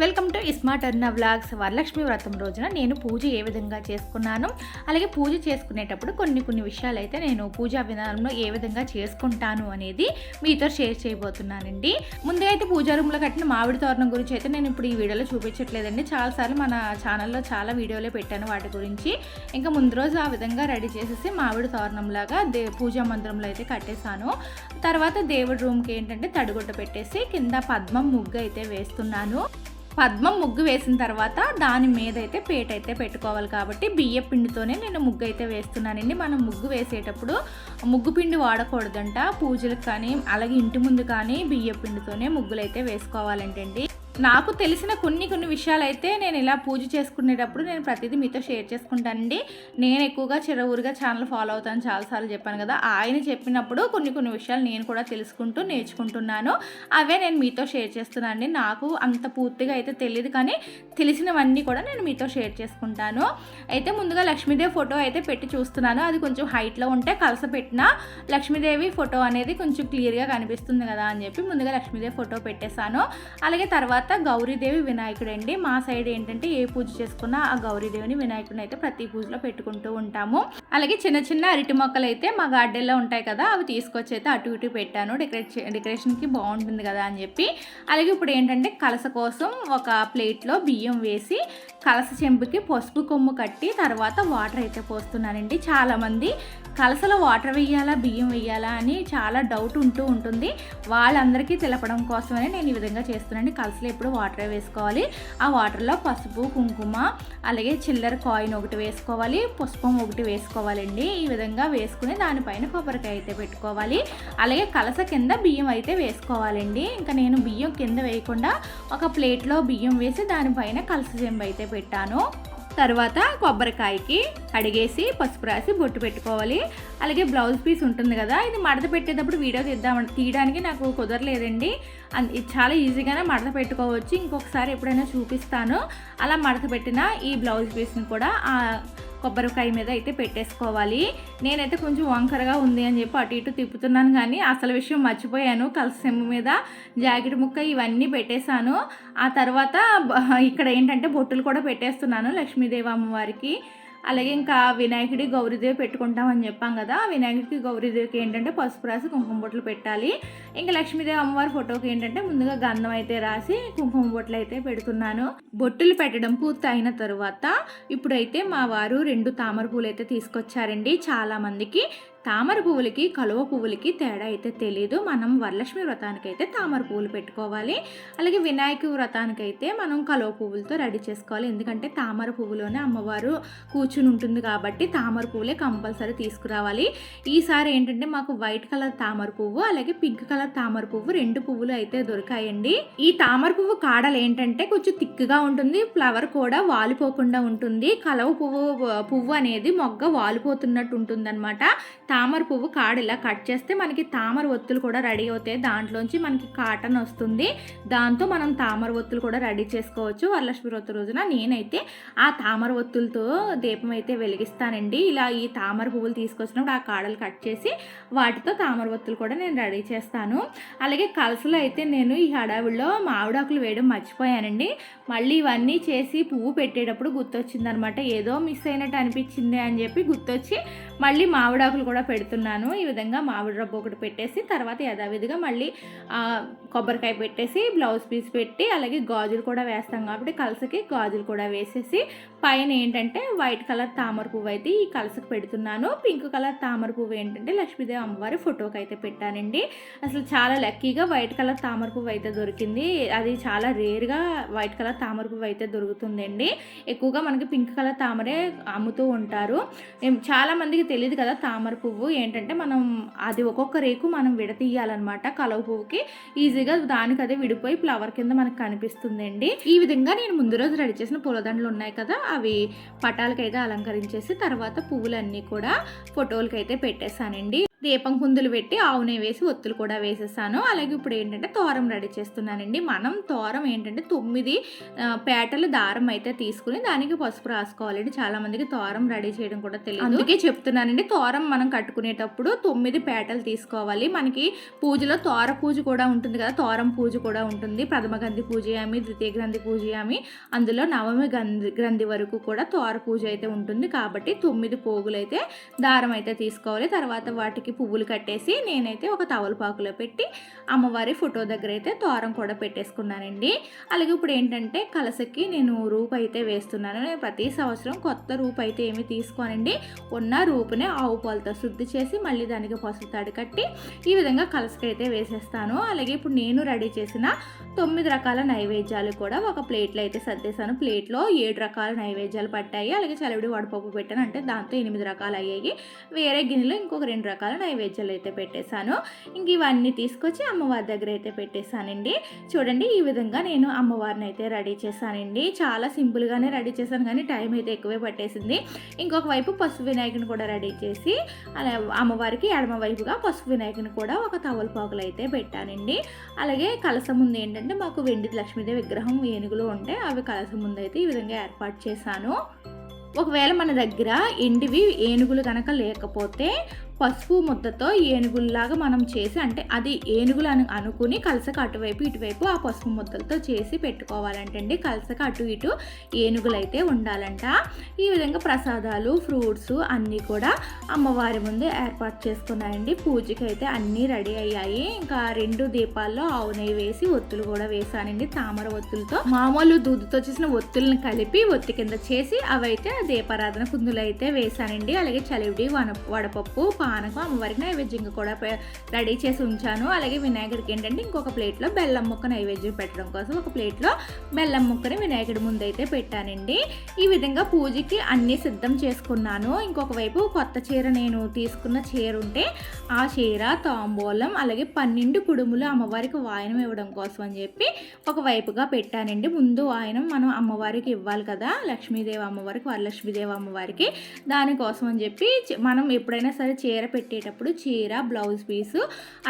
Welcome to ismart Arna vlogs. Varalakshmi వ్రతం రోజున నేను పూజ ఏ విధంగా చేసుకున్నాను? అలాగే పూజ చేసుకునేటప్పుడు కొన్ని కొన్ని విషయాలు అయితే నేను పూజా విధానంలో ఏ విధంగా చేసుకుంటాను అనేది మీతో షేర్ చేయబోతున్నానండి. ముందే అయితే పూజా రూమ్లో కట్టిన మామిడి తోరణం గురించి అయితే నేను ఇప్పుడు ఈ వీడియోలో చూపించట్లేదండి. చాలాసార్లు మన ఛానల్లో చాలా వీడియోలే పెట్టాను వాటి గురించి. ఇంకా ముందు రోజు ఆ విధంగా రెడీ చేసేసి మామిడి తోరణంలాగా దే పూజా మందిరంలో అయితే కట్టేశాను. తర్వాత దేవుడి రూమ్కి ఏంటంటే తడిగుడ్డ పెట్టేసి కింద పద్మం ముగ్గు అయితే వేస్తున్నాను. పద్మం ముగ్గు వేసిన తర్వాత దాని మీద అయితే పేట అయితే పెట్టుకోవాలి కాబట్టి బియ్య పిండితోనే నేను ముగ్గు అయితే వేస్తున్నానండి. మనం ముగ్గు వేసేటప్పుడు ముగ్గు పిండి వాడకూడదంట. పూజలకు కానీ అలాగే ఇంటి ముందు కానీ బియ్య పిండితోనే ముగ్గులు అయితే వేసుకోవాలంటండి. నాకు తెలిసిన కొన్ని కొన్ని విషయాలు అయితే నేను ఇలా పూజ చేసుకునేటప్పుడు నేను ప్రతిదీ మీతో షేర్ చేసుకుంటానండి. నేను ఎక్కువగా చిరవురుగా ఛానల్ ఫాలో అవుతాను చాలాసార్లు చెప్పాను కదా. ఆయన చెప్పినప్పుడు కొన్ని కొన్ని విషయాలు నేను కూడా తెలుసుకుంటూ నేర్చుకుంటున్నాను. అవే నేను మీతో షేర్ చేస్తున్నానండి నాకు అంత పూర్తిగా అయితే తెలియదు కానీ తెలిసినవన్నీ కూడా నేను మీతో షేర్ చేసుకుంటాను. అయితే ముందుగా లక్ష్మీదేవి ఫోటో అయితే పెట్టి చూస్తున్నాను. అది కొంచెం హైట్లో ఉంటే కలస పెట్టిన లక్ష్మీదేవి ఫోటో అనేది కొంచెం క్లియర్గా కనిపిస్తుంది కదా అని చెప్పి ముందుగా లక్ష్మీదేవి ఫోటో పెట్టేశాను. అలాగే తర్వాత గౌరీదేవి వినాయకుడు అండి మా సైడ్ ఏంటంటే ఏ పూజ చేసుకున్నా ఆ గౌరీదేవిని వినాయకుడిని అయితే ప్రతి పూజలో పెట్టుకుంటూ ఉంటాము. అలాగే చిన్న చిన్న అరటి మొక్కలు అయితే మా గార్డెన్లో ఉంటాయి కదా అవి తీసుకొచ్చి అయితే అటు ఇటు పెట్టాను. డెకరేట్ డెకరేషన్కి బాగుంటుంది కదా అని చెప్పి. అలాగే ఇప్పుడు ఏంటంటే కలస కోసం ఒక ప్లేట్లో బియ్యం వేసి కలస చెంపుకి పసుపు కొమ్ము కట్టి తర్వాత వాటర్ అయితే పోస్తున్నానండి. చాలామంది కలసలో వాటర్ వేయాలా బియ్యం వేయాలా అని చాలా డౌట్ ఉంటూ ఉంటుంది. వాళ్ళందరికీ తెలపడం కోసమని నేను ఈ విధంగా చేస్తున్నాను కలసలు ఎప్పుడు వాటర్ వేసుకోవాలి. ఆ వాటర్లో పసుపు కుంకుమ అలాగే చిల్లర కాయిన్ ఒకటి వేసుకోవాలి. పుష్పం ఒకటి వేసుకోవాలండి. ఈ విధంగా వేసుకుని దానిపైన కొబ్బరికాయ అయితే పెట్టుకోవాలి. అలాగే కలస కింద బియ్యం అయితే వేసుకోవాలండి. ఇంకా నేను బియ్యం కింద వేయకుండా ఒక ప్లేట్లో బియ్యం వేసి దానిపైన కలస చెంబు అయితే పెట్టాను. తర్వాత కొబ్బరికాయకి కడిగేసి పసుపు రాసి బొట్టు పెట్టుకోవాలి. అలాగే బ్లౌజ్ పీస్ ఉంటుంది కదా ఇది మడత పెట్టేటప్పుడు వీడియో తీద్దామని తీయడానికి నాకు కుదరలేదండి. అది ఇది చాలా ఈజీగానే మడత పెట్టుకోవచ్చు. ఇంకొకసారి ఎప్పుడైనా చూపిస్తాను. అలా మడత పెట్టిన ఈ బ్లౌజ్ పీస్ని కూడా కొబ్బరికాయ మీద అయితే పెట్టేసుకోవాలి. నేనైతే కొంచెం వంకరగా ఉంది అని చెప్పి అటు ఇటు తిప్పుతున్నాను కానీ అసలు విషయం మర్చిపోయాను. కలసెమ్మ మీద జాకెట్ ముక్క ఇవన్నీ పెట్టేశాను. ఆ తర్వాత ఇక్కడ ఏంటంటే బొట్టులు కూడా పెట్టేస్తున్నాను లక్ష్మీదేవి అమ్మవారికి. అలాగే ఇంకా వినాయకుడి గౌరీదేవి పెట్టుకుంటామని చెప్పాం కదా వినాయకుడికి గౌరీదేవికి ఏంటంటే పసుపు రాసి కుంకుమ బొట్లు పెట్టాలి. ఇంకా లక్ష్మీదేవి అమ్మవారి ఫోటోకి ఏంటంటే ముందుగా గంధం అయితే రాసి కుంకుమ బొట్లు అయితే పెడుతున్నాను. బొట్టులు పెట్టడం పూర్తి అయిన తర్వాత ఇప్పుడైతే మా వారు రెండు తామర పూలు అయితే తీసుకొచ్చారండి చాలా మందికి తామర పువ్వులకి కలువ పువ్వులకి తేడా అయితే తెలియదు మనం వరలక్ష్మి వ్రతానికి అయితే తామర పువ్వులు పెట్టుకోవాలి. అలాగే వినాయక వ్రతానికి అయితే మనం కలువ పువ్వులతో రెడీ చేసుకోవాలి. ఎందుకంటే తామర పువ్వులోనే అమ్మవారు కూర్చుని ఉంటుంది కాబట్టి తామర పువ్వులే కంపల్సరీ తీసుకురావాలి. ఈసారి ఏంటంటే మాకు వైట్ కలర్ తామర పువ్వు అలాగే పింక్ కలర్ తామర పువ్వు రెండు పువ్వులు అయితే దొరికాయండి. ఈ తామర పువ్వు కాడలు ఏంటంటే కొంచెం తిక్కుగా ఉంటుంది ఫ్లవర్ కూడా వాలిపోకుండా ఉంటుంది. కలవ పువ్వు పువ్వు అనేది మొగ్గ వాలిపోతున్నట్టు ఉంటుంది అనమాట తామర పువ్వు కాడ ఇలా కట్ చేస్తే మనకి తామర ఒత్తులు కూడా రెడీ అవుతాయి. దాంట్లోంచి మనకి కాటన్ వస్తుంది. దాంతో మనం తామర ఒత్తులు కూడా రెడీ చేసుకోవచ్చు. వరలక్ష్మి వ్రత రోజున నేనైతే ఆ తామర ఒత్తులతో దీపం అయితే వెలిగిస్తానండి. ఇలా ఈ తామర పువ్వులు తీసుకొచ్చినప్పుడు ఆ కాడలు కట్ చేసి వాటితో తామర ఒత్తులు కూడా నేను రెడీ చేస్తాను. అలాగే కలసలు అయితే నేను ఈ హడావిడిలో మామిడాకులు వేయడం మర్చిపోయానండి. మళ్ళీ ఇవన్నీ చేసి పువ్వు పెట్టేటప్పుడు గుర్తొచ్చిందనమాట. ఏదో మిస్ అయినట్టు అనిపించింది అని చెప్పి గుర్తొచ్చి మళ్ళీ మామిడాకులు కూడా పెడుతున్నాను. ఈ విధంగా మామిడి రబ్బు ఒకటి పెట్టేసి తర్వాత యథావిధిగా మళ్ళీ కొబ్బరికాయ పెట్టేసి బ్లౌజ్ పీస్ పెట్టి అలాగే గాజులు కూడా వేస్తాం కాబట్టి కలసకి గాజులు కూడా వేసేసి పైన ఏంటంటే వైట్ కలర్ తామర పువ్వు అయితే ఈ కలసకు పెడుతున్నాను. పింక్ కలర్ తామర పువ్వు ఏంటంటే లక్ష్మీదేవి అమ్మవారి ఫోటోకి అయితే పెట్టానండి. అసలు చాలా లక్కీగా వైట్ కలర్ తామర పువ్వు అయితే దొరికింది. అది చాలా రేర్గా వైట్ కలర్ తామర పువ్వు అయితే దొరుకుతుందండి. ఎక్కువగా మనకి పింక్ కలర్ తామరే అమ్ముతూ ఉంటారు. చాలామందికి తెలియదు కదా తామర పువ్వు. ఏంటంటే మనం అది ఒక్కొక్క రేకు మనం విడతీయాలన్నమాట కలవ పువ్వుకి. ఈజీగా దానికి అదే విడిపోయి ఫ్లవర్ కింద మనకు కనిపిస్తుందండి. ఈ విధంగా నేను ముందు రోజు రెడీ చేసిన పూలదండలు ఉన్నాయి కదా అవి పటాలకైతే అలంకరించేసి తర్వాత పువ్వులన్నీ కూడా ఫోటోలకైతే పెట్టేశానండి. దీపం కుందులు పెట్టి ఆవు నెయ్యి వేసి ఒత్తులు కూడా వేసేసాను. అలాగే ఇప్పుడు ఏంటంటే తోరం రెడీ చేస్తున్నానండి. మనం తోరం ఏంటంటే తొమ్మిది పేటలు దారం అయితే తీసుకుని దానికి పసుపు రాసుకోవాలండి. చాలామందికి తోరం రెడీ చేయడం కూడా తెలియదు అందుకే చెప్తున్నానండి. తోరం మనం కట్టుకునేటప్పుడు తొమ్మిది పేటలు తీసుకోవాలి. మనకి పూజలో తోర పూజ కూడా ఉంటుంది కదా. తోరం పూజ కూడా ఉంటుంది. ప్రథమ గంధి పూజయామి ద్వితీయ గ్రంథి పూజయామి. అందులో నవమి గంధి గ్రంథి వరకు కూడా తోర పూజ అయితే ఉంటుంది. కాబట్టి తొమ్మిది పోగులు అయితే దారం అయితే తీసుకోవాలి. తర్వాత వాటికి పువ్వులు కట్టేసి నేనైతే ఒక తవలపాకులో పెట్టి అమ్మవారి ఫోటో దగ్గర అయితే తోరం కూడా పెట్టేసుకున్నానండి. అలాగే ఇప్పుడు ఏంటంటే కలసకి నేను రూపు అయితే వేస్తున్నాను. నేను ప్రతి సంవత్సరం కొత్త రూపు అయితే ఏమి తీసుకోనండి. ఉన్న రూపునే ఆవు పాలతో శుద్ధి చేసి మళ్ళీ దానికి పసుపు తాడు కట్టి ఈ విధంగా కలసకి అయితే వేసేస్తాను. అలాగే ఇప్పుడు నేను రెడీ చేసిన తొమ్మిది రకాల నైవేద్యాలు కూడా ఒక ప్లేట్లో అయితే సర్దేశాను. ప్లేట్లో ఏడు రకాల నైవేద్యాలు పట్టాయి. అలాగే చలివిడి వడపప్పు పెట్టాను. అంటే దాంతో ఎనిమిది రకాలు అయ్యాయి. వేరే గిన్నెలో ఇంకొక రెండు రకాల నైవేద్యాలు అయితే పెట్టేశాను. ఇంక ఇవన్నీ తీసుకొచ్చి అమ్మవారి దగ్గర అయితే పెట్టేశానండి. చూడండి ఈ విధంగా నేను అమ్మవారిని అయితే రెడీ చేశానండి. చాలా సింపుల్గానే రెడీ చేశాను కానీ టైం అయితే ఎక్కువే పట్టేసింది. ఇంకొక వైపు పసుపు వినాయకుని కూడా రెడీ చేసి అలా అమ్మవారికి ఎడమ వైపుగా పసుపు వినాయకుని కూడా ఒక తవలపాకులు అయితే పెట్టానండి. అలాగే కలసం ముందు ఏంటంటే మాకు వెండి లక్ష్మీదేవి విగ్రహం ఏనుగులు ఉంటే అవి కలసం ముందు అయితే ఈ విధంగా ఏర్పాటు చేశాను. ఒకవేళ మన దగ్గర ఎండివి ఏనుగులు కనుక లేకపోతే పసుపు ముద్దతో ఏనుగుల్లాగా మనం చేసి అంటే అది ఏనుగులు అను అనుకుని కలసక అటువైపు ఇటువైపు ఆ పసుపు ముద్దలతో చేసి పెట్టుకోవాలంటండి. కలసక అటు ఇటు ఏనుగులు అయితే ఉండాలంట. ఈ విధంగా ప్రసాదాలు ఫ్రూట్స్ అన్నీ కూడా అమ్మవారి ముందు ఏర్పాటు చేసుకున్నాయండి. పూజకి అయితే అన్నీ రెడీ అయ్యాయి. ఇంకా రెండు దీపాల్లో ఆవు నెయ్యి వేసి ఒత్తులు కూడా వేసానండి తామర ఒత్తులతో మామూలు దూదుతో చేసిన ఒత్తుల్ని కలిపి ఒత్తి కింద చేసి అవైతే దీపారాధన కుందులు అయితే వేసానండి అలాగే చలివిడి వన వడపప్పు పానకం అమ్మవారికి నైవేద్యంగా కూడా రెడీ చేసి ఉంచాను. అలాగే వినాయకుడికి ఏంటంటే ఇంకొక ప్లేట్లో బెల్లం ముక్క నైవేద్యం పెట్టడం కోసం ఒక ప్లేట్లో బెల్లం ముక్కని వినాయకుడి ముందు అయితే పెట్టానండి. ఈ విధంగా పూజకి అన్నీ సిద్ధం చేసుకున్నాను. ఇంకొక వైపు కొత్త చీర నేను తీసుకున్న చీర ఉంటే ఆ చీర తాంబూలం అలాగే పన్నెండు కుడుములు అమ్మవారికి వాయనం ఇవ్వడం కోసం అని చెప్పి ఒక వైపుగా పెట్టానండి. ముందు వాయనం మనం అమ్మవారికి ఇవ్వాలి కదా లక్ష్మీదేవి అమ్మవారికి వరలక్ష్మీదేవి అమ్మవారికి దానికోసం అని చెప్పి మనం ఎప్పుడైనా సరే చీర చీర పెట్టేటప్పుడు చీర బ్లౌజ్ పీసు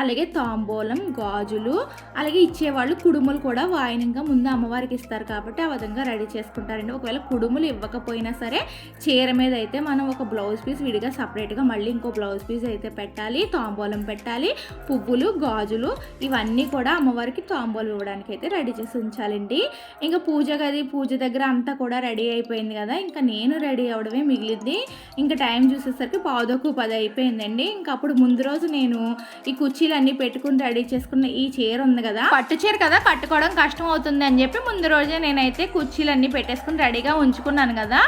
అలాగే తాంబూలం గాజులు అలాగే ఇచ్చేవాళ్ళు కుడుములు కూడా వాయినంగా ముందు అమ్మవారికి ఇస్తారు కాబట్టి ఆ విధంగా రెడీ చేసుకుంటారండి. ఒకవేళ కుడుములు ఇవ్వకపోయినా సరే చీర మీద అయితే మనం ఒక బ్లౌజ్ పీస్ విడిగా సపరేట్గా మళ్ళీ ఇంకో బ్లౌజ్ పీస్ అయితే పెట్టాలి తాంబూలం పెట్టాలి పువ్వులు గాజులు ఇవన్నీ కూడా అమ్మవారికి తాంబూలు ఇవ్వడానికి అయితే రెడీ చేసి ఉంచాలండి. ఇంకా పూజ గది పూజ దగ్గర అంతా కూడా రెడీ అయిపోయింది కదా ఇంకా నేను రెడీ అవ్వడమే మిగిలింది. ఇంకా టైం చూసేసరికి పాదకు పది అయిపోయింది. అయిపోయిందండి ఇంకా అప్పుడు ముందు రోజు నేను ఈ కుర్చీలు అన్నీ పెట్టుకుని రెడీ చేసుకున్న ఈ చీర ఉంది కదా. పట్టు చీర కదా కట్టుకోవడం కష్టం అవుతుంది అని చెప్పి ముందు రోజే నేనైతే కుర్చీలు అన్నీ పెట్టేసుకుని రెడీగా ఉంచుకున్నాను కదా.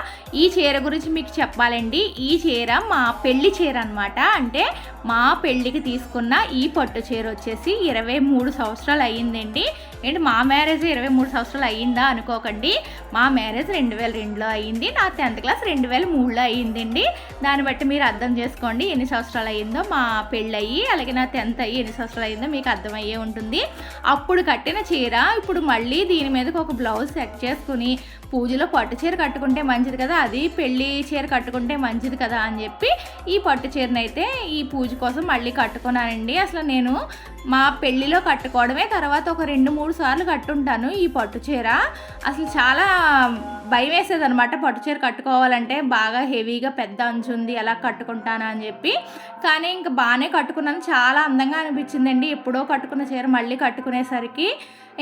ఈ చీర గురించి మీకు చెప్పాలండి. ఈ చీర మా పెళ్ళి చీర అనమాట అంటే మా పెళ్ళికి తీసుకున్న ఈ పట్టు చీర వచ్చేసి ఇరవై మూడు సంవత్సరాలు అయ్యిందండి. ఏంటి మా మ్యారేజ్ ఇరవై మూడు సంవత్సరాలు అయ్యిందా అనుకోకండి. మా మ్యారేజ్ రెండు వేల రెండులో అయ్యింది. నా టెన్త్ క్లాస్ రెండు వేల మూడులో అయ్యిందండి. దాన్ని బట్టి మీరు అర్థం చేసుకోండి ఎన్ని సంవత్సరాలు అయ్యిందో. మా పెళ్ళయి అలాగే నా టెన్త్ అయ్యి ఎన్ని సంవత్సరాలు అయ్యిందో మీకు అర్థమయ్యే ఉంటుంది. అప్పుడు కట్టిన చీర ఇప్పుడు మళ్ళీ దీని మీదకి ఒక బ్లౌజ్ సెట్ చేసుకుని పూజలో పట్టు చీర కట్టుకుంటే మంచిది కదా అది పెళ్ళి చీర కట్టుకుంటే మంచిది కదా అని చెప్పి ఈ పట్టు చీరనైతే ఈ పూజ కోసం మళ్ళీ కట్టుకున్నానండి. అసలు నేను మా పెళ్ళిలో కట్టుకోవడమే తర్వాత ఒక రెండు మూడు మూడు సార్లు కట్టుంటాను ఈ పట్టు చీర. అసలు చాలా భయం వేసేది అనమాట పట్టు చీర కట్టుకోవాలంటే. బాగా హెవీగా పెద్ద అంచు ఉంది ఎలా కట్టుకుంటానా అని చెప్పి. కానీ ఇంకా బాగానే కట్టుకున్నాను. చాలా అందంగా అనిపించిందండి. ఎప్పుడో కట్టుకున్న చీర మళ్ళీ కట్టుకునేసరికి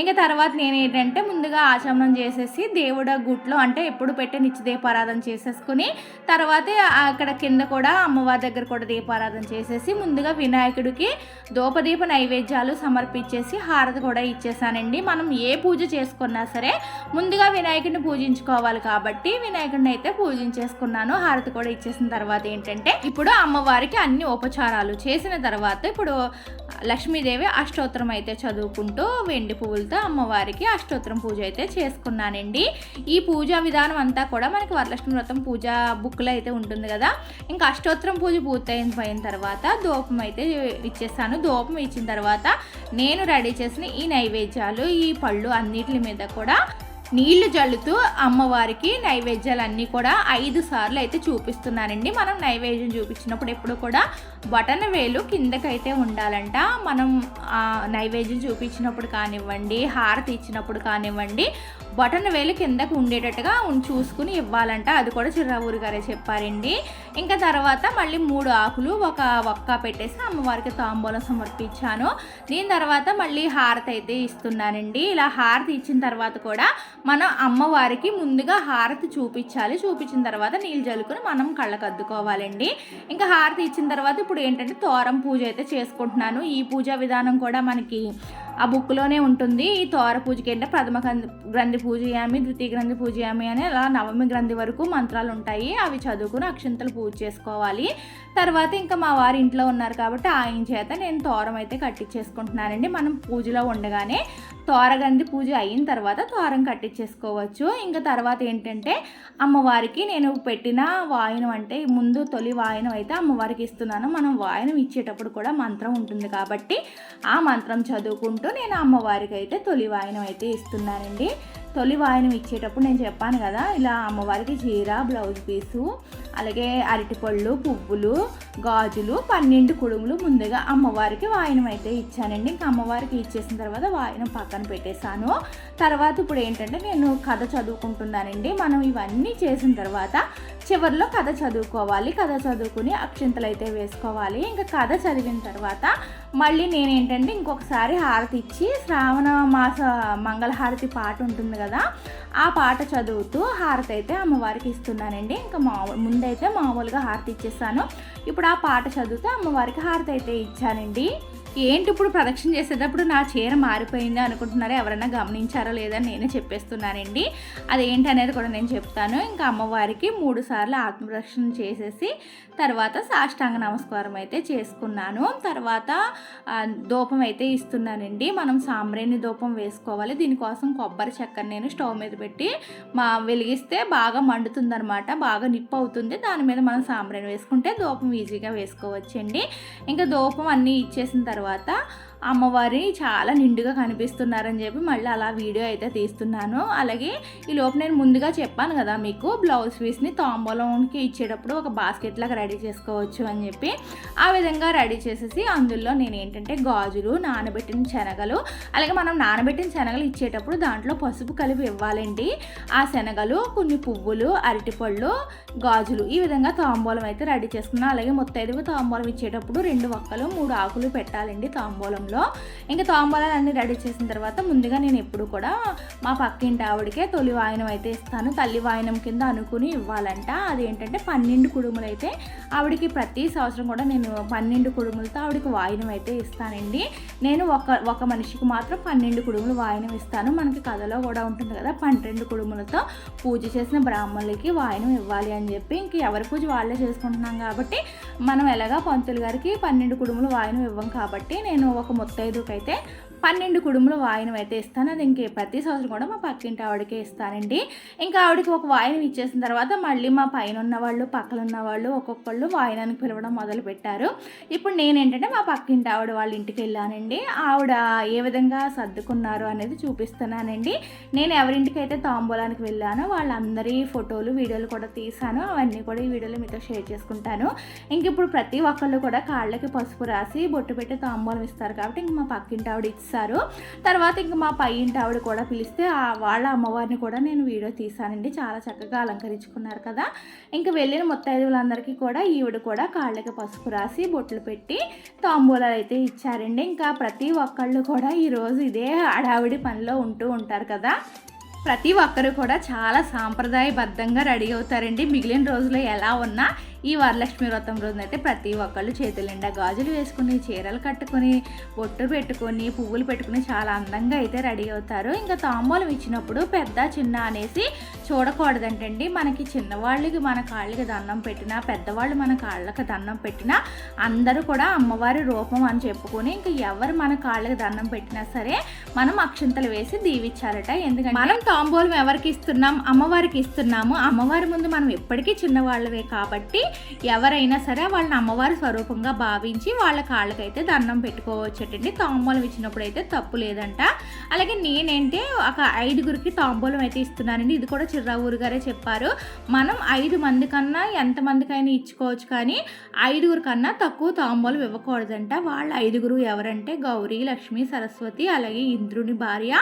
ఇంకా తర్వాత నేను ఏంటంటే ముందుగా ఆచమనం చేసేసి దేవుడ గుట్లో అంటే ఎప్పుడు పెట్టే నిత్య దీపారాధన చేసేసుకుని తర్వాత అక్కడ కింద కూడా అమ్మవారి దగ్గర కూడా దీపారాధన చేసేసి ముందుగా వినాయకుడికి దూపదీప నైవేద్యాలు సమర్పించేసి హారతి కూడా ఇచ్చేసానండి. మనం ఏ పూజ చేసుకున్నా సరే ముందుగా వినాయకుడిని పూజించుకోవాలి కాబట్టి వినాయకుడిని అయితే పూజించేసుకున్నాను. హారతి కూడా ఇచ్చేసిన తర్వాత ఏంటంటే ఇప్పుడు అమ్మవారికి అన్ని ఉపచారాలు చేసిన తర్వాత ఇప్పుడు లక్ష్మీదేవి అష్టోత్తరం అయితే చదువుకుంటూ వెండి పువ్వులతో అమ్మవారికి అష్టోత్తరం పూజ అయితే చేసుకున్నానండి. ఈ పూజా విధానం అంతా కూడా మనకి వరలక్ష్మి వ్రతం పూజ బుక్లో అయితే ఉంటుంది కదా. ఇంకా అష్టోత్తరం పూజ పూర్తయిన పోయిన తర్వాత దూపం అయితే ఇచ్చేసాను. దూపం ఇచ్చిన తర్వాత నేను రెడీ చేసిన ఈ నైవేద్యాలు ఈ పళ్ళు అన్నిటి మీద కూడా నీళ్ళు జల్లుతూ అమ్మవారికి నైవేద్యాలన్నీ కూడా ఐదు సార్లు అయితే చూపిస్తున్నానండి మనం నైవేద్యం చూపించినప్పుడు ఎప్పుడు కూడా బటన్ వేలు కిందకైతే ఉండాలంట. మనం నైవేద్యం చూపించినప్పుడు కానివ్వండి హారతి ఇచ్చినప్పుడు కానివ్వండి బటన్ వేలు కిందకు ఉండేటట్టుగా చూసుకుని ఇవ్వాలంట. అది కూడా చిర్రావూరి గారే చెప్పారండి. ఇంకా తర్వాత మళ్ళీ మూడు ఆకులు ఒక ఒక్క పెట్టేసి అమ్మవారికి తాంబూలం సమర్పించాను. దీని తర్వాత మళ్ళీ హారతి అయితే ఇస్తున్నానండి. ఇలా హారతి ఇచ్చిన తర్వాత కూడా మనం అమ్మవారికి ముందుగా హారతి చూపించాలి. చూపించిన తర్వాత నీళ్ళు జల్లుకుని మనం కళ్ళకు అద్దుకోవాలండి. ఇంకా హారతి ఇచ్చిన తర్వాత ఇప్పుడు ఏంటంటే తోరం పూజ అయితే చేసుకుంటున్నాను. ఈ పూజా విధానం కూడా మనకి ఆ బుక్లోనే ఉంటుంది. ఈ తోర పూజకి ఏంటంటే ప్రథమ గ్రంథి- గ్రంథి పూజయామి ద్వితీయ గ్రంథి పూజయామి అని అలా నవమి గ్రంథి వరకు మంత్రాలు ఉంటాయి. అవి చదువుకుని అక్షంతలు పూజ చేసుకోవాలి. తర్వాత ఇంకా మా వారి ఇంట్లో ఉన్నారు కాబట్టి ఆయన చేత నేను తోరం అయితే కట్టించేసుకుంటున్నానండి. మనం పూజలో ఉండగానే తోరగంది పూజ అయిన తర్వాత తోరం కట్టించేసుకోవచ్చు. ఇంకా తర్వాత ఏంటంటే అమ్మవారికి నేను పెట్టిన వాయనం అంటే ముందు తొలి వాయనం అయితే అమ్మవారికి ఇస్తున్నాను. మనం వాయనం ఇచ్చేటప్పుడు కూడా మంత్రం ఉంటుంది కాబట్టి ఆ మంత్రం చదువుకుంటూ నేను అమ్మవారికి అయితే తొలి వాయనం అయితే ఇస్తున్నానండి. తొలి వాయనం ఇచ్చేటప్పుడు నేను చెప్పాను కదా ఇలా అమ్మవారికి చీర బ్లౌజ్ పీసు అలాగే అరటిపళ్ళు పువ్వులు గాజులు పన్నెండు కుడుములు ముందుగా అమ్మవారికి వాయనం అయితే ఇచ్చానండి. ఇంకా అమ్మవారికి ఇచ్చేసిన తర్వాత వాయనం పక్కన పెట్టేశాను. తర్వాత ఇప్పుడు ఏంటంటే నేను కథ చదువుకుంటున్నానండి. మనం ఇవన్నీ చేసిన తర్వాత చివరిలో కథ చదువుకోవాలి. కథ చదువుకుని అక్షింతలు అయితే వేసుకోవాలి. ఇంకా కథ చదివిన తర్వాత మళ్ళీ నేనేంటంటే ఇంకొకసారి హారతి ఇచ్చి శ్రావణ మాస మంగళహారతి పాట ఉంటుంది కదా ఆ పాట చదువుతూ హారతి అయితే అమ్మవారికి ఇస్తున్నానండి. ఇంకా మామూలు ముందైతే మామూలుగా హారతి ఇచ్చేస్తాను. ఇప్పుడు ఆ పాట చదువుతూ అమ్మవారికి హారతి అయితే ఇచ్చానండి. ఏంటి ఇప్పుడు ప్రదక్షిణ చేసేటప్పుడు నా చీర మారిపోయింది అనుకుంటున్నారా? ఎవరైనా గమనించారో లేదని నేనే చెప్పేస్తున్నానండి. అదేంటి అనేది కూడా నేను చెప్తాను. ఇంకా అమ్మవారికి మూడు సార్లు ఆత్మరక్షణ చేసేసి తర్వాత సాష్టాంగ నమస్కారం అయితే చేసుకున్నాను. తర్వాత దూపం ధూపం అయితే ఇస్తున్నానండి. మనం సాంబ్రేణి ధూపం వేసుకోవాలి. దీనికోసం కొబ్బరి చెక్కను నేను స్టవ్ మీద పెట్టి మా వెలిగిస్తే బాగా మండుతుందనమాట బాగా నిప్పు అవుతుంది. దాని మీద మనం సాంబ్రేణి వేసుకుంటే ధూపం ఈజీగా వేసుకోవచ్చండి. ఇంకా ధూపం అన్నీ ఇచ్చేసిన తర్వాత తర్వాత అమ్మవారి చాలా నిండుగా కనిపిస్తున్నారని చెప్పి మళ్ళీ అలా వీడియో అయితే తీస్తున్నాను. అలాగే ఈ లోపు నేను ముందుగా చెప్పాను కదా మీకు బ్లౌజ్ పీస్ని తాంబూలంకి ఇచ్చేటప్పుడు ఒక బాస్కెట్ లాగా రెడీ చేసుకోవచ్చు అని చెప్పి. ఆ విధంగా రెడీ చేసేసి అందులో నేను ఏంటంటే గాజులు నానబెట్టిన శనగలు అలాగే మనం నానబెట్టిన శనగలు ఇచ్చేటప్పుడు దాంట్లో పసుపు కలిపి ఇవ్వాలండి. ఆ శనగలు కొన్ని పువ్వులు అరటిపళ్ళు గాజులు ఈ విధంగా తాంబూలం అయితే రెడీ చేసుకున్నాను. అలాగే ముత్తైదుగు తాంబూలం ఇచ్చేటప్పుడు రెండు ఒక్కలు మూడు ఆకులు పెట్టాలండి టైంలో ఇంకా తాంబూలాలు అన్ని రెడీ చేసిన తర్వాత ముందుగా నేను ఎప్పుడు కూడా మా పక్కింటి ఆవిడకే తొలి వాయనం అయితే ఇస్తాను. తల్లి వాయనం కింద అనుకుని ఇవ్వాలంట. అదేంటంటే పన్నెండు కుడుములు అయితే ఆవిడకి ప్రతి సంవత్సరం కూడా నేను పన్నెండు కుడుములతో ఆవిడకి వాయనం అయితే ఇస్తానండి. నేను ఒక ఒక మనిషికి మాత్రం పన్నెండు కుడుములు వాయనం ఇస్తాను. మనకి కథలో కూడా ఉంటుంది కదా పన్నెండు కుడుములతో పూజ చేసిన బ్రాహ్మణులకి వాయనం ఇవ్వాలి అని చెప్పి ఇంక ఎవరి పూజ వాళ్ళే చేసుకుంటున్నాం కాబట్టి మనం ఎలాగా పంతులు గారికి పన్నెండు కుడుములు వాయనం ఇవ్వం కాబట్టి నేను ఒక ముత్తైదుకైతే పన్నెండు కుడుములు వాయనం అయితే ఇస్తాను. అది ఇంకే ప్రతి సంవత్సరం కూడా మా పక్కింటి ఆవిడకే ఇస్తానండి. ఇంకా ఆవిడకి ఒక వాయినం ఇచ్చేసిన తర్వాత మళ్ళీ మా పైన ఉన్న వాళ్ళు పక్కన ఉన్న వాళ్ళు ఒక్కొక్కళ్ళు వాయినానికి పిలవడం మొదలు పెట్టారు. ఇప్పుడు నేనేంటంటే మా పక్కింటి ఆవిడ వాళ్ళ ఇంటికి వెళ్ళానండి. ఆవిడ ఏ విధంగా సర్దుకున్నారు అనేది చూపిస్తున్నానండి. నేను ఎవరింటికి అయితే తాంబూలానికి వెళ్ళానో వాళ్ళందరి ఫోటోలు వీడియోలు కూడా తీశాను. అవన్నీ కూడా ఈ వీడియోలో మీతో షేర్ చేసుకుంటాను. ఇంక ఇప్పుడు ప్రతి ఒక్కళ్ళు కూడా కాళ్ళకి పసుపు రాసి బొట్టు పెట్టి తాంబూలం ఇస్తారు కాబట్టి ఇంక మా పక్కింటి ఆవిడ ఇస్తారు తర్వాత ఇంక మా పై ఇంటి ఆవిడ కూడా పిలిస్తే ఆ వాళ్ళ అమ్మవారిని కూడా నేను వీడియో తీశానండి. చాలా చక్కగా అలంకరించుకున్నారు కదా. ఇంక వెళ్ళిన ముత్తైదువులందరికీ కూడా ఈవిడ కూడా కాళ్ళకి పసుపు రాసి బొట్లు పెట్టి తాంబూలాలు అయితే ఇచ్చారండి. ఇంకా ప్రతి ఒక్కళ్ళు కూడా ఈరోజు ఇదే హడావిడి పనిలో ఉంటూ ఉంటారు కదా. ప్రతి ఒక్కరు కూడా చాలా సాంప్రదాయబద్ధంగా రెడీ అవుతారండి. మిగిలిన రోజులు ఎలా ఉన్నా ఈ వరలక్ష్మి వ్రతం రోజున అయితే ప్రతి ఒక్కళ్ళు చేతుల నిండా గాజులు వేసుకుని చీరలు కట్టుకొని బొట్టు పెట్టుకొని పువ్వులు పెట్టుకుని చాలా అందంగా అయితే రెడీ అవుతారు. ఇంకా తాంబూలం ఇచ్చినప్పుడు పెద్ద చిన్న అనేసి చూడకూడదంటండి. మనకి చిన్నవాళ్ళకి మన కాళ్ళకి దండం పెట్టినా పెద్దవాళ్ళు మన కాళ్ళకి దండం పెట్టినా అందరూ కూడా అమ్మవారి రూపం అని చెప్పుకొని ఇంకా ఎవరు మన కాళ్ళకి దండం పెట్టినా సరే మనం అక్షంతలు వేసి దీవించాలట. ఎందుకంటే మనం తాంబూలం ఎవరికి ఇస్తున్నాం? అమ్మవారికి ఇస్తున్నాము. అమ్మవారి ముందు మనం ఎప్పటికీ చిన్నవాళ్ళవే కాబట్టి ఎవరైనా సరే వాళ్ళని అమ్మవారి స్వరూపంగా భావించి వాళ్ళ కాళ్ళకైతే దండం పెట్టుకోవచ్చటండి. తాంబూలం ఇచ్చినప్పుడు అయితే తప్పు లేదంట. అలాగే నేనంటే ఒక ఐదుగురికి తాంబూలం అయితే ఇస్తున్నానండి. ఇది కూడా చిర్రావూరు గారే చెప్పారు. మనం ఐదు మంది కన్నా ఎంతమందికైనా ఇచ్చుకోవచ్చు కానీ ఐదుగురు కన్నా తక్కువ తాంబూలం ఇవ్వకూడదంట. వాళ్ళ ఐదుగురు ఎవరంటే గౌరీ లక్ష్మి సరస్వతి అలాగే ఇంద్రుని భార్య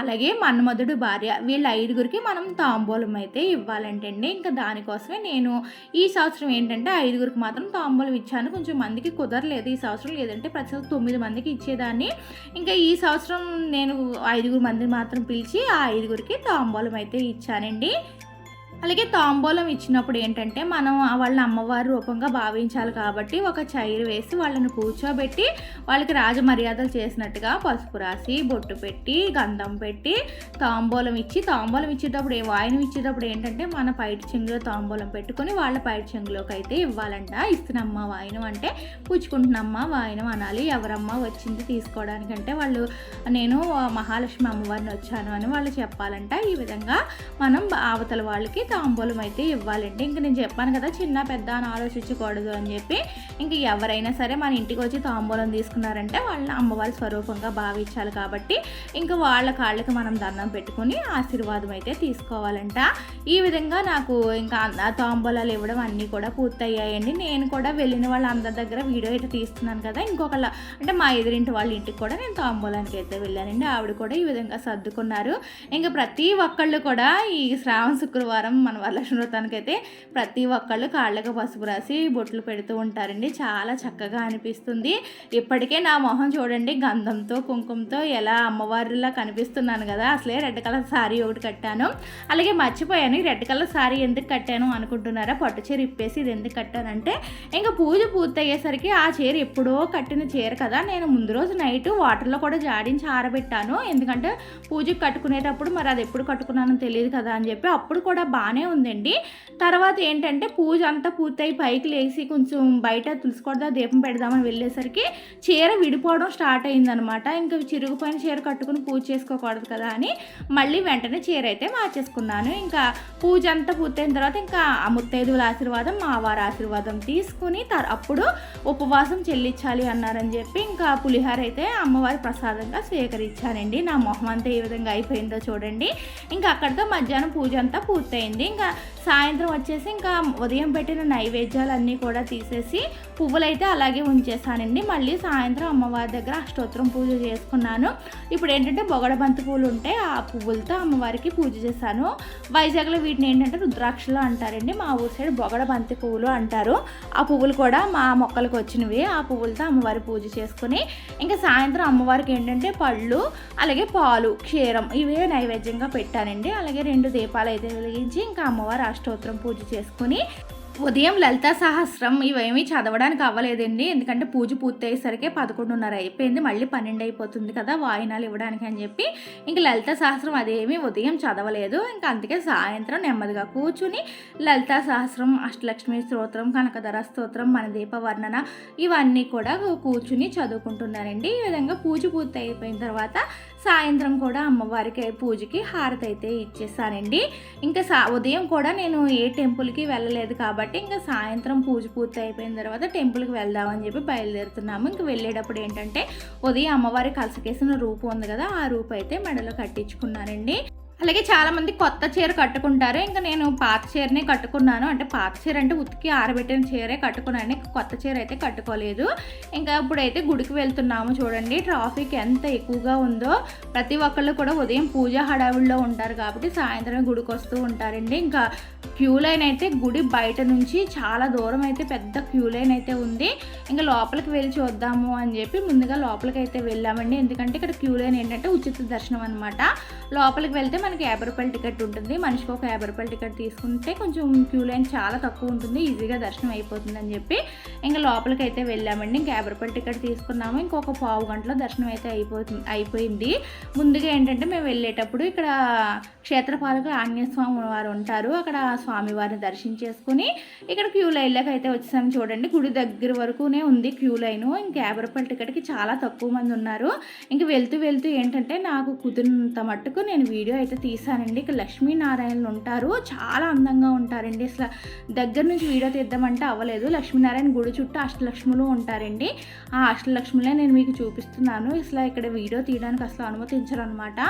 అలాగే మన్మధుడు భార్య. వీళ్ళ ఐదుగురికి మనం తాంబూలం అయితే ఇవ్వాలంటండి. ఇంకా దానికోసమే నేను ఈ సంవత్సరం ఏంటంటే ఐదుగురికి మాత్రం తాంబూలం ఇచ్చాను. కొంచెం మందికి కుదరలేదు ఈ సంవత్సరం. లేదంటే ప్రతి తొమ్మిది మందికి ఇచ్చేదాన్ని. ఇంకా ఈ సంవత్సరం నేను ఐదుగురు మందిని మాత్రం పిలిచి ఆ ఐదుగురికి తాంబూలం అయితే ఇచ్చానండి. అలాగే తాంబూలం ఇచ్చినప్పుడు ఏంటంటే మనం వాళ్ళ అమ్మవారి రూపంగా భావించాలి కాబట్టి ఒక చైర్ వేసి వాళ్ళని కూర్చోబెట్టి వాళ్ళకి రాజమర్యాదలు చేసినట్టుగా పసుపు రాసి బొట్టు పెట్టి గంధం పెట్టి తాంబూలం ఇచ్చి తాంబూలం ఇచ్చేటప్పుడు ఏ వాయినం ఇచ్చేటప్పుడు ఏంటంటే మన పైటి చెంగులో తాంబూలం పెట్టుకొని వాళ్ళ పైటి చెంగులోకి అయితే ఇవ్వాలంట. ఇస్తున్నమ్మ వాయినం అంటే పుచ్చుకుంటున్నమ్మ వాయినం అనాలి. ఎవరమ్మ వచ్చింది తీసుకోవడానికంటే వాళ్ళు నేను మహాలక్ష్మి అమ్మవారిని వచ్చాను అని వాళ్ళు చెప్పాలంట. ఈ విధంగా మనం అవతల వాళ్ళకి తాంబూలం అయితే ఇవ్వాలండి. ఇంక నేను చెప్పాను కదా చిన్న పెద్ద అని ఆలోచించకూడదు అని చెప్పి ఇంక ఎవరైనా సరే మన ఇంటికి వచ్చి తాంబూలం తీసుకున్నారంటే వాళ్ళని అమ్మవారి స్వరూపంగా భావించాలి కాబట్టి ఇంకా వాళ్ళ కాళ్ళకి మనం దండం పెట్టుకుని ఆశీర్వాదం అయితే తీసుకోవాలంట. ఈ విధంగా నాకు ఇంకా తాంబూలాలు ఇవ్వడం అన్నీ కూడా పూర్తయ్యాయండి. నేను కూడా వెళ్ళిన వాళ్ళందరి దగ్గర వీడియో అయితే తీస్తున్నాను కదా ఇంకొకళ్ళ అంటే మా ఎదురింటి వాళ్ళ ఇంటికి కూడా నేను తాంబూలానికి అయితే వెళ్ళానండి. ఆవిడ కూడా ఈ విధంగా సర్దుకున్నారు. ఇంకా ప్రతి ఒక్కళ్ళు కూడా ఈ శ్రావణ శుక్రవారం మన వరలక్ష్మి వ్రతానికి అయితే ప్రతి ఒక్కళ్ళు కాళ్ళకు పసుపు రాసి బొట్లు పెడుతూ ఉంటారండి. చాలా చక్కగా అనిపిస్తుంది. ఇప్పటికే నా మొహం చూడండి గంధంతో కుంకుమతో ఎలా అమ్మవారిలా కనిపిస్తున్నాను కదా. అసలే రెడ్ కలర్ శారీ ఒకటి కట్టాను. అలాగే మర్చిపోయాను రెడ్ కలర్ శారీ ఎందుకు కట్టాను అనుకుంటున్నారా? పట్టు చీర ఇప్పేసి ఇది ఎందుకు కట్టానంటే ఇంకా పూజ పూర్తయ్యేసరికి ఆ చీర ఎప్పుడో కట్టిన చీర కదా. నేను ముందు రోజు నైట్ వాటర్లో కూడా జాడించి ఆరబెట్టాను. ఎందుకంటే పూజకి కట్టుకునేటప్పుడు మరి అది ఎప్పుడు కట్టుకున్నానో తెలియదు కదా అని చెప్పి అప్పుడు కూడా బాగా బాగానే ఉందండి. తర్వాత ఏంటంటే పూజ అంతా పూర్తయి పైకి లేచి కొంచెం బయట తులసికొడదా దీపం పెడదామని వెళ్ళేసరికి చీర విడిపోవడం స్టార్ట్ అయిందనమాట. ఇంకా చిరుగుపోయిన చీర కట్టుకుని పూజ చేసుకోకూడదు కదా అని మళ్ళీ వెంటనే చీర అయితే మార్చేసుకున్నాను. ఇంకా పూజ అంతా పూర్తయిన తర్వాత ఇంకా ఆ ముత్తైదువుల ఆశీర్వాదం మా వారి ఆశీర్వాదం తీసుకుని అప్పుడు ఉపవాసం చెల్లించాలి అన్నారని చెప్పి ఇంకా పులిహార అయితే అమ్మవారి ప్రసాదంగా స్వీకరించానండి. నా మొహం అంతా ఏ విధంగా అయిపోయిందో చూడండి. ఇంకా అక్కడితో మధ్యాహ్నం పూజ అంతా పూర్తయింది. ఇంకా సాయంత్రం వచ్చేసి ఇంకా ఉదయం పెట్టిన నైవేద్యాలన్నీ కూడా తీసేసి పువ్వులైతే అలాగే ఉంచేసానండి. మళ్ళీ సాయంత్రం అమ్మవారి దగ్గర అష్టోత్తరం పూజ చేసుకున్నాను. ఇప్పుడు ఏంటంటే బొగడబంతి పూలు పువ్వులు ఉంటే ఆ పువ్వులతో అమ్మవారికి పూజ చేశాను. వైజాగ్లో వీటిని ఏంటంటే రుద్రాక్షలు అంటారండి. మా ఊరు సైడ్ బొగడబంతి పువ్వులు అంటారు. ఆ పువ్వులు కూడా మా మొక్కలకు వచ్చినవి. ఆ పువ్వులతో అమ్మవారి పూజ చేసుకుని ఇంకా సాయంత్రం అమ్మవారికి ఏంటంటే పళ్ళు అలాగే పాలు క్షీరం ఇవే నైవేద్యంగా పెట్టానండి. అలాగే రెండు దీపాలు అయితే వెలిగించి ఇంకా అమ్మవారు అష్టోత్తరం పూజ చేసుకుని ఉదయం లలితా సహస్రం ఇవేమీ చదవడానికి అవ్వలేదండి. ఎందుకంటే పూజ పూర్తి అయ్యేసరికి పదకొండున్నర అయిపోయింది. మళ్ళీ పన్నెండు అయిపోతుంది కదా వాయినాలు ఇవ్వడానికి అని చెప్పి ఇంక లలిత సహస్రం అదేమీ ఉదయం చదవలేదు. ఇంకా అందుకే సాయంత్రం నెమ్మదిగా కూర్చుని లలితా సహస్రం అష్టలక్ష్మి స్తోత్రం కనకధర స్తోత్రం మన దీప వర్ణన ఇవన్నీ కూడా కూర్చుని చదువుకుంటున్నానండి ఈ విధంగా పూజ పూర్తి అయిపోయిన తర్వాత సాయంత్రం కూడా అమ్మవారికి పూజకి హారతి అయితే ఇచ్చేసానండి ఇంకా సా ఉదయం కూడా నేను ఏ టెంపుల్కి వెళ్ళలేదు కాబట్టి ఇంకా సాయంత్రం పూజ పూర్తి అయిపోయిన తర్వాత టెంపుల్కి వెళ్దామని చెప్పి బయలుదేరుతున్నాము. ఇంక వెళ్ళేటప్పుడు ఏంటంటే ఉదయం అమ్మవారి కలసకేసిన రూపు ఉంది కదా ఆ రూపు అయితే మెడలో కట్టించుకున్నానండి. అలాగే చాలామంది కొత్త చీర కట్టుకుంటారు. ఇంకా నేను పాత చీరనే కట్టుకున్నాను. అంటే పాత చీర అంటే ఉతికి ఆరబెట్టిన చీరే కట్టుకున్నాను. కొత్త చీర అయితే కట్టుకోలేదు. ఇంకా ఇప్పుడైతే గుడికి వెళ్తున్నాము చూడండి. ట్రాఫిక్ ఎంత ఎక్కువగా ఉందో ప్రతి ఒక్కళ్ళు కూడా ఉదయం పూజ హడావుల్లో ఉంటారు కాబట్టి సాయంత్రం గుడికి వస్తూ ఉంటారండి. ఇంకా క్యూ లైన్ అయితే గుడి బయట నుంచి చాలా దూరం అయితే పెద్ద క్యూ లైన్ అయితే ఉంది. ఇంకా లోపలికి వెళ్ళి చూద్దాము అని చెప్పి ముందుగా లోపలికి అయితే వెళ్ళామండి. ఎందుకంటే ఇక్కడ క్యూ లైన్ ఏంటంటే ఉచిత దర్శనం అనమాట లోపలికి వెళ్తే మనకి యాభై రూపాయల టికెట్ ఉంటుంది. మనిషికి ఒక యాభై రూపాయల టికెట్ తీసుకుంటే కొంచెం క్యూ లైన్ చాలా తక్కువ ఉంటుంది. ఈజీగా దర్శనం అయిపోతుంది అని చెప్పి ఇంకా లోపలికి అయితే వెళ్ళామండి. ఇంకా యాభై రూపాయల టికెట్ తీసుకున్నాము. ఇంకొక పావు గంటలో దర్శనం అయితే అయిపోతుంది అయిపోయింది. ముందుగా ఏంటంటే మేము వెళ్ళేటప్పుడు ఇక్కడ క్షేత్రపాలక ఆంజనేయ స్వామి వారు ఉంటారు. అక్కడ స్వామివారిని దర్శించేసుకుని ఇక్కడ క్యూ లైన్లోకి అయితే వచ్చేసాము చూడండి గుడి దగ్గర వరకునే ఉంది క్యూ లైన్. ఇంకా యాభై రూపాయల టికెట్కి చాలా తక్కువ మంది ఉన్నారు. ఇంక వెళ్తూ వెళ్తూ ఏంటంటే నాకు కుదిరినంత మట్టుకు నేను వీడియో అయితే తీశానండి. ఇక్కడ లక్ష్మీనారాయణలు ఉంటారు. చాలా అందంగా ఉంటారండి. అసలు దగ్గర నుంచి వీడియో తీద్దామంటే అవ్వలేదు. లక్ష్మీనారాయణ గుడి చుట్టూ అష్టలక్ష్ములు ఉంటారండి. ఆ అష్టలక్ష్ములే నేను మీకు చూపిస్తున్నాను. అసలు ఇక్కడ వీడియో తీయడానికి అసలు అనుమతించరు అనమాట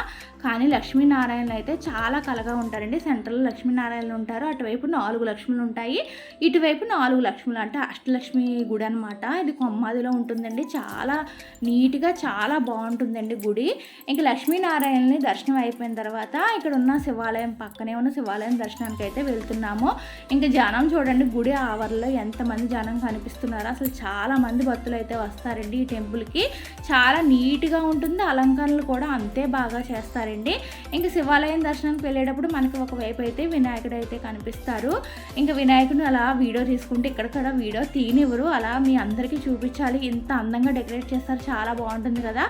కానీ లక్ష్మీనారాయణలు అయితే చాలా కలగా ఉంటారండి. సెంట్రల్లో లక్ష్మీనారాయణలు ఉంటారు. అటువైపు నాలుగు లక్ష్ములు ఉంటాయి. ఇటువైపు నాలుగు లక్ష్ములు అంటే అష్టలక్ష్మి గుడి అనమాట ఇది కొమ్మాదిలో ఉంటుందండి. చాలా నీట్గా చాలా బాగుంటుందండి గుడి. ఇంకా లక్ష్మీనారాయణని దర్శనం అయిపోయిన తర్వాత ఇక్కడ ఉన్న శివాలయం పక్కనే ఉన్న శివాలయం దర్శనానికి అయితే వెళ్తున్నాము. ఇంకా జనం చూడండి గుడి ఆవరణలో ఎంతమంది జనం కనిపిస్తున్నారో. అసలు చాలా మంది భక్తులు అయితే వస్తారండి ఈ టెంపుల్కి. చాలా నీట్గా ఉంటుంది అలంకరణలు కూడా అంతే బాగా చేస్తారండి. ఇంకా శివాలయం దర్శనానికి వెళ్ళేటప్పుడు మనకి ఒకవైపు అయితే వినాయకుడు అయితే కనిపిస్తారు. ఇంకా వినాయకుడిని అలా వీడియో తీసుకుంటే ఇక్కడ వీడియో తీనివ్వరు అలా మీ అందరికీ చూపించాలి. ఇంత అందంగా డెకరేట్ చేస్తారు చాలా బాగుంటుంది కదా.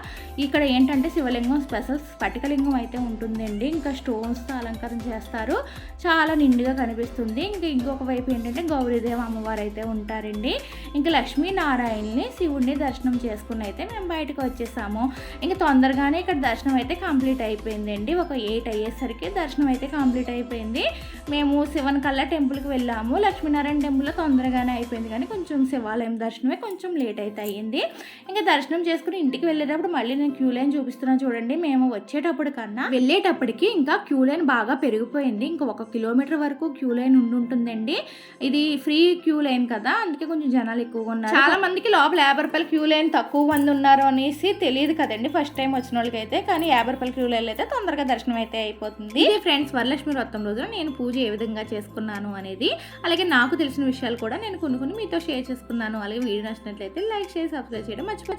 ఇక్కడ ఏంటంటే శివలింగం స్పెషల్ స్ఫటికలింగం అయితే ఉంటుందండి. ఇంకా స్టోన్స్తో అలంకరణ చేస్తారు. చాలా నిండుగా కనిపిస్తుంది. ఇంకా ఇంకొక వైపు ఏంటంటే గౌరీదేవి అమ్మవారు అయితే ఉంటారండి. ఇంకా లక్ష్మీనారాయణని శివుడిని దర్శనం చేసుకుని అయితే మేము బయటకు వచ్చేసాము. ఇంకా తొందరగానే ఇక్కడ దర్శనం అయితే కంప్లీట్ అయిపోయిందండి. ఒక ఎయిట్ అయ్యేసరికి దర్శనం అయితే కంప్లీట్ అయిపోయింది. మేము శివన్ కల్లా టెంపుల్కి వెళ్ళాము. లక్ష్మీనారాయణ టెంపుల్లో తొందరగానే అయిపోయింది కానీ కొంచెం శివాలయం దర్శనమే కొంచెం లేట్ అయితే అయ్యింది. ఇంకా దర్శనం చేసుకుని ఇంటికి వెళ్ళేటప్పుడు మళ్ళీ నేను క్యూ లైన్ చూపిస్తున్నాను చూడండి. మేము వచ్చేటప్పుడు కన్నా వెళ్ళేటప్పటికి ఇంకా క్యూ లైన్ బాగా పెరిగిపోయింది. ఇంకా ఒక కిలోమీటర్ వరకు క్యూ లైన్ ఉండి ఉంటుందండి. ఇది ఫ్రీ క్యూ లైన్ కదా అందుకే కొంచెం జనాలు ఎక్కువగా ఉన్నారు. చాలా మందికి లోపల యాభై రూపాయల క్యూ లైన్ తక్కువ మంది ఉన్నారు అనేసి తెలియదు కదండి ఫస్ట్ టైం వచ్చిన వాళ్ళకి అయితే కానీ యాభై రూపాయల క్యూ లైన్ అయితే తొందరగా దర్శనం అయితే అయిపోతుంది. ఇది ఫ్రెండ్స్ వరలక్ష్మి వ్రతం రోజున నేను పూజ ఏ విధంగా చేసుకున్నాను అనేది అలాగే నాకు తెలిసిన విషయాలు కూడా నేను కొన్ని కొన్ని మీతో షేర్ చేసుకున్నాను. అలాగే వీడియో నచ్చినట్లయితే లైక్ చేసి సబ్స్క్రైబ్ చేయడం మర్చిపో